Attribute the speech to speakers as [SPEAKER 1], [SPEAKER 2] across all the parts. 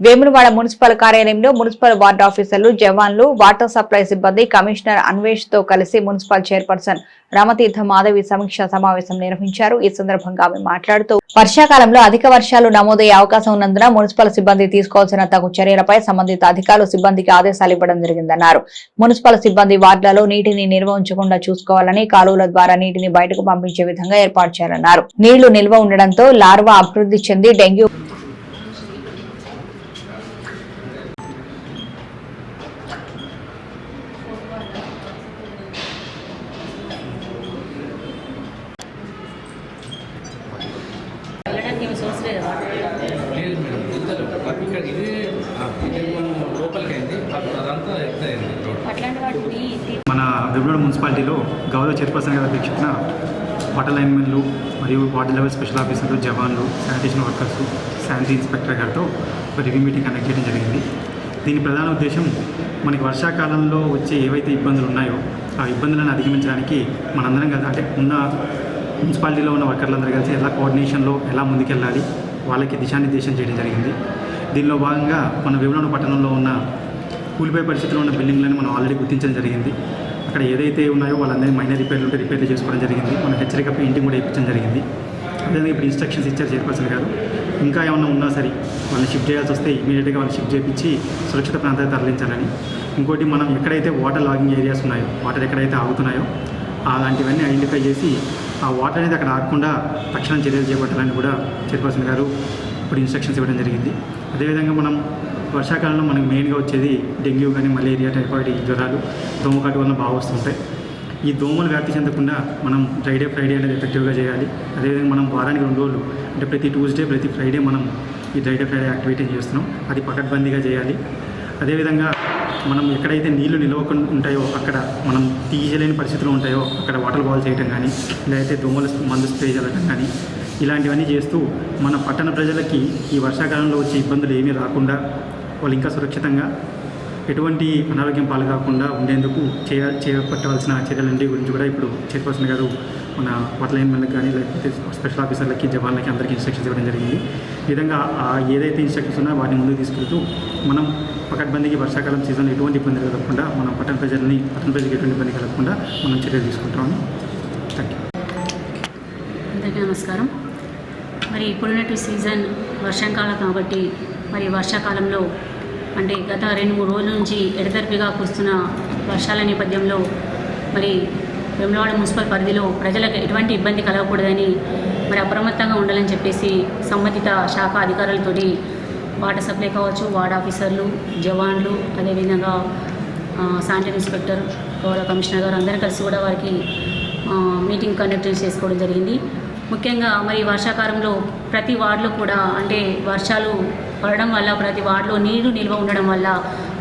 [SPEAKER 1] Vemulawada municipal కార్యాలయంలో municipal ward ఆఫీసర్లు జవాన్లు వాటర్ సప్లై సిబ్బంది కమిషనర్ అన్వేష్తో కలిసి మున్సిపల్ చైర్పర్సన్ రమతీర్థ మాధవి సమీక్ష సమావేశం నిర్వహించారు. ఈ సందర్భంగా ఆమె మాట్లాడుతూ వర్షాకాలంలో అధిక వర్షాలు నమోదయ్యే అవకాశం ఉన్నందున మున్సిపల్ సిబ్బంది తీసుకోవాల్సిన తగు చర్యలపై సంబంధిత అధికారులు సిబ్బందికి ఆదేశాలు ఇవ్వడం జరిగిందన్నారు. మున్సిపల్ సిబ్బంది వార్డులలో నీటిని నిల్వ ఉంచకుండా చూసుకోవాలని కాలువల ద్వారా నీటిని బయటకు పంపించే విధంగా ఏర్పాటు చేయాలన్నారు. నీళ్ళు నిల్వ ఉండడంతో లార్వా అభివృద్ధి చెంది డెంగ్యూ
[SPEAKER 2] లేదా
[SPEAKER 3] మేడం ఇంతలో ఇక్కడ ఇది ఇది మనం లోపలికి అయింది. అప్పుడు అదంతా
[SPEAKER 4] మన వెబ్రోడ్ మున్సిపాలిటీలో గౌరవ చైర్పర్సన్ గారి అధ్యక్షతన వాటర్ లైన్మెన్లు మరియు వాటర్ లెవెల్ స్పెషల్ ఆఫీసర్లు జవాన్లు శానిటేషన్ వర్కర్స్ శానిటరీ ఇన్స్పెక్టర్ గారితో ఒక రివ్యూ మీటింగ్ కండక్ట్ చేయడం జరిగింది. దీని ప్రధాన ఉద్దేశం మనకి వర్షాకాలంలో వచ్చే ఏవైతే ఇబ్బందులు ఉన్నాయో ఆ ఇబ్బందులను అధిగమించడానికి మనందరం కదా అంటే ఉన్న మున్సిపాలిటీలో ఉన్న వర్కర్లందరూ కలిసి ఎలా కోఆర్డినేషన్లో ఎలా ముందుకెళ్ళాలి వాళ్ళకి దిశానిర్దేశం చేయడం జరిగింది. దీనిలో భాగంగా మన వేములవాడ పట్టణంలో ఉన్న కూలిపోయే పరిస్థితిలో ఉన్న బిల్డింగ్లను మనం ఆల్రెడీ గుర్తించడం జరిగింది. అక్కడ ఏదైతే ఉన్నాయో వాళ్ళందరినీ మైనర్ రిపేర్లు ఉంటే రిపేర్లు చేసుకోవడం జరిగింది. మనం హెచ్చరిక పెయింటింగ్ కూడా ఇప్పించడం జరిగింది. అదేవిధంగా ఇప్పుడు ఇన్స్ట్రక్షన్స్ ఇచ్చారు చైర్పర్సన్ గారు. ఇంకా ఏమన్నా ఉన్నా సరే వాళ్ళని షిఫ్ట్ చేయాల్సి వస్తే ఇమీడియట్గా వాళ్ళని షిఫ్ట్ చేయించి సురక్షిత ప్రాంతానికి తరలించాలని. ఇంకోటి మనం ఎక్కడైతే వాటర్ లాగింగ్ ఏరియాస్ ఉన్నాయో వాటర్ ఎక్కడైతే ఆగుతున్నాయో అలాంటివన్నీ ఐడెంటిఫై చేసి ఆ వాటర్ అనేది అక్కడ ఆగకుండా తక్షణం చర్యలు చేపట్టాలని కూడా చైర్పర్సన్ గారు ఇప్పుడు ఇన్స్ట్రక్షన్స్ ఇవ్వడం జరిగింది. అదేవిధంగా మనం వర్షాకాలంలో మనకు మెయిన్గా వచ్చేది డెంగ్యూ కానీ మలేరియా టైఫాయిడ్ జ్వరాలు జ్వరాలు దోమకాటు వల్ల బాగా వస్తుంటాయి. ఈ దోమలు వ్యాప్తి చెందకుండా మనం ఫ్రైడే ఫ్రైడే అనేది ఎఫెక్టివ్గా చేయాలి. అదేవిధంగా మనం వారానికి రెండు రోజులు అంటే ప్రతి ట్యూస్డే ప్రతి ఫ్రైడే మనం ఈ డ్రైడే ఫ్రైడే యాక్టివిటీ చేస్తున్నాం. అది పకడ్బందీగా చేయాలి. అదేవిధంగా మనం ఎక్కడైతే నీళ్ళు నిలవకుండా ఉంటాయో అక్కడ మనం తీయలేని పరిస్థితులు ఉంటాయో అక్కడ వాటర్ బాల్ చేయటం కానీ లేకపోతే దోమల మందు స్ప్రే చేయడం కానీ ఇలాంటివన్నీ చేస్తూ మన పట్టణ ప్రజలకి ఈ వర్షాకాలంలో వచ్చే ఇబ్బందులు ఏమీ రాకుండా వాళ్ళు ఇంకా సురక్షితంగా ఎటువంటి అనారోగ్యం పాలు కాకుండా ఉండేందుకు చేయ చేపట్టవలసిన చర్యలన్నింటి గురించి కూడా ఇప్పుడు చైర్పర్సన్ గారు మన వాటర్ లైన్ మెన్లకు కానీ లేకపోతే స్పెషల్ ఆఫీసర్లకి జవాన్లకి అందరికీ ఇన్స్ట్రక్షన్స్ ఇవ్వడం జరిగింది. ఈ విధంగా ఆ ఏదైతే ఇన్స్ట్రక్షన్స్ ఉన్నాయో వాటిని ముందుకు తీసుకెళ్తూ మనం పకడ్బందీకి వర్షాకాలం సీజన్ ఎటువంటి ఇబ్బంది కలగకుండా మనం పట్టణ ప్రజల్ని పట్టణ ప్రజలకు ఎటువంటి ఇబ్బంది కలగకుండా మనం చర్యలు తీసుకుంటామని థ్యాంక్ యూ
[SPEAKER 2] అందరికీ నమస్కారం. మరి ఇప్పుడున్నట్టు సీజన్ వర్షాకాలం కాబట్టి మరి వర్షాకాలంలో అంటే గత రెండు మూడు రోజుల నుంచి ఎడతెరిపిగా కురుస్తున్న వర్షాల నేపథ్యంలో మరి వేములవాడ మున్సిపల్ పరిధిలో ప్రజలకు ఎటువంటి ఇబ్బంది కలగకూడదని మరి అప్రమత్తంగా ఉండాలని చెప్పేసి సంబంధిత శాఖ అధికారులతోటి వాటర్ సప్లై కావచ్చు వార్డ్ ఆఫీసర్లు జవాన్లు అదేవిధంగా శానిటరీ ఇన్స్పెక్టర్ గౌరవ కమిషనర్ గారు అందరూ కలిసి కూడా వారికి మీటింగ్ కండక్ట్ చేసుకోవడం జరిగింది. ముఖ్యంగా మరి వర్షాకాలంలో ప్రతి వార్డులో కూడా అంటే వర్షాలు పడడం వల్ల ప్రతి వార్డులో నీరు నిల్వ ఉండడం వల్ల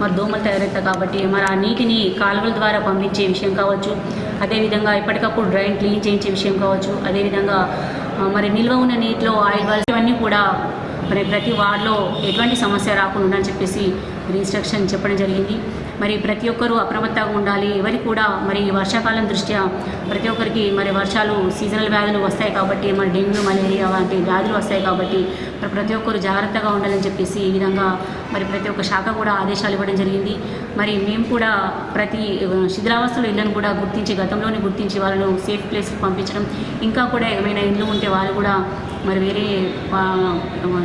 [SPEAKER 2] మరి దోమలు తయారవుతాయి కాబట్టి మరి ఆ నీటిని కాలువల ద్వారా పంపించే విషయం కావచ్చు. అదేవిధంగా ఎప్పటికప్పుడు డ్రైన్ క్లీన్ చేయించే విషయం కావచ్చు. అదేవిధంగా మరి నిల్వ ఉన్న నీటిలో ఆయిల్ ఇవన్నీ కూడా ప్రతి వార్డులో ఎటువంటి సమస్య రాకుండా అని చెప్పేసి మరి ఇన్స్ట్రక్షన్ చెప్పడం జరిగింది. మరి ప్రతి ఒక్కరూ అప్రమత్తంగా ఉండాలి. ఎవరి కూడా మరి వర్షాకాలం దృష్ట్యా ప్రతి ఒక్కరికి మరి వర్షాలు సీజనల్ వ్యాధులు వస్తాయి కాబట్టి మరి డెంగ్యూ మలేరియా వంటి వ్యాధులు వస్తాయి కాబట్టి మరి ప్రతి ఒక్కరు జాగ్రత్తగా ఉండాలని చెప్పేసి ఈ విధంగా మరి ప్రతి ఒక్క శాఖ కూడా ఆదేశాలు ఇవ్వడం జరిగింది. మరి మేము కూడా ప్రతి శిథిలావస్థలు ఇళ్ళను కూడా గుర్తించి గతంలోనే గుర్తించి వాళ్ళను సేఫ్ ప్లేస్కి పంపించడం. ఇంకా కూడా ఏమైనా ఇల్లు ఉంటే వాళ్ళు కూడా మరి వేరే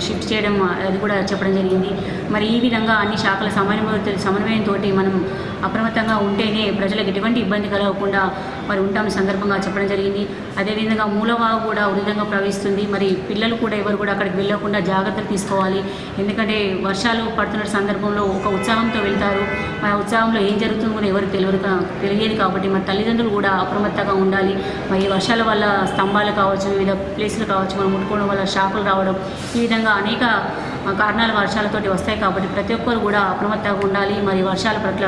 [SPEAKER 2] షిఫ్ట్ చేయడం అది కూడా చెప్పడం జరిగింది. మరి ఈ విధంగా అన్ని శాఖల సమన్వయ సమన్వయంతో మనం అప్రమత్తంగా ఉంటేనే ప్రజలకు ఎటువంటి ఇబ్బంది కలగకుండా మరి ఉంటాం సందర్భంగా చెప్పడం జరిగింది. అదేవిధంగా మూలవాగు కూడా ఉరితంగా ప్రవహిస్తుంది. మరి పిల్లలు కూడా ఎవరు కూడా అక్కడికి వెళ్ళకుండా జాగ్రత్తలు తీసుకోవాలి. ఎందుకంటే వర్షాలు పడుతున్న సందర్భంలో ఒక ఉత్సాహంతో వెళ్తారు. ఆ ఉత్సాహంలో ఏం జరుగుతుందో కూడా ఎవరు తెలియదు కా- తెలియదు కాబట్టి మరి తల్లిదండ్రులు కూడా అప్రమత్తంగా ఉండాలి. మరి వర్షాల వల్ల స్తంభాలు కావచ్చు వివిధ ప్లేసులు కావచ్చు మనం ముట్టుకోవడం వల్ల షాకులు రావడం ఈ విధంగా అనేక కారణాలు వర్షాలతోటి వస్తాయి కాబట్టి ప్రతి ఒక్కరు కూడా అప్రమత్తంగా ఉండాలి. మరి వర్షాల పట్ల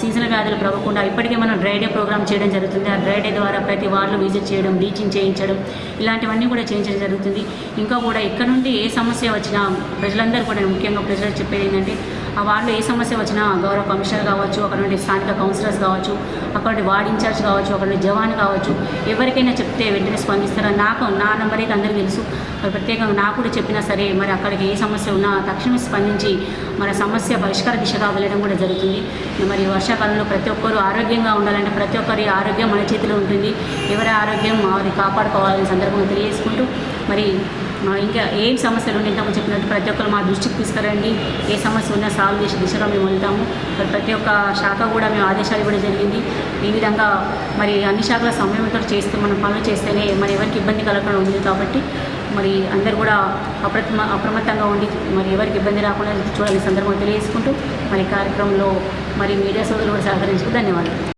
[SPEAKER 2] సీజనల్ వ్యాధులు ప్రవ్వకుండా ఇప్పటికే మనం డ్రై డే ప్రోగ్రామ్ చేయడం జరుగుతుంది. ఆ డ్రై డే ద్వారా ప్రతి వార్డులో విజిట్ చేయడం బ్లీచింగ్ చేయించడం ఇలాంటివన్నీ కూడా చేయించడం జరుగుతుంది. ఇంకా కూడా ఇక్కడ నుండి ఏ సమస్య వచ్చినా ప్రజలందరూ కూడా ముఖ్యంగా ప్రజలు చెప్పేది ఏంటంటే వార్డులో ఏ సమస్య వచ్చినా గౌరవ కమిషనర్ కావచ్చు అక్కడ నుండి స్థానిక కౌన్సిలర్స్ కావచ్చు అక్కడ వార్డ్ ఇన్ఛార్జ్ కావచ్చు అక్కడ నుండి జవాన్ కావచ్చు ఎవరికైనా చెప్తే వెంటనే స్పందిస్తారా? నాకు నా నెంబర్ అయితే అందరికీ తెలుసు. ప్రత్యేకంగా నాకు కూడా చెప్పినా సరే మరి అక్కడికి ఏ సమస్య ఉన్నా తక్షణమే స్పందించి మన సమస్య పరిష్కార దిశగా వెళ్ళడం కూడా జరుగుతుంది. మరి వర్షాకాలంలో ప్రతి ఒక్కరు ఆరోగ్యంగా ఉండాలంటే ప్రతి ఒక్కరి ఆరోగ్యం మన చేతిలో ఉంటుంది. ఎవరి ఆరోగ్యం వారి కాపాడుకోవాలని సందర్భంగా తెలియజేసుకుంటూ మరి ఇంకా ఏం సమస్యలు ఉంటే ఇంతకు చెప్పినట్టు ప్రతి ఒక్కరు మా దృష్టికి తీసుకురండి. ఏ సమస్య ఉన్నా సాల్వ్ చేసే దిశగా మేము వెళ్తాము. మరి ప్రతి ఒక్క శాఖ కూడా మేము ఆదేశాలు ఇవ్వడం జరిగింది. ఈ విధంగా మరి అన్ని శాఖల సమయంతో చేస్తే మనం పనులు చేస్తేనే మరి ఎవరికి ఇబ్బంది కలగకుండా ఉంది కాబట్టి మరి అందరు కూడా అప్రమ అప్రమత్తంగా ఉండి మరి ఎవరికి ఇబ్బంది రాకుండా చూడాలని సందర్భంగా తెలియజేసుకుంటూ మరి కార్యక్రమంలో మరి మీడియా సోదరులు కూడా సహకరించుకు ధన్యవాదాలు.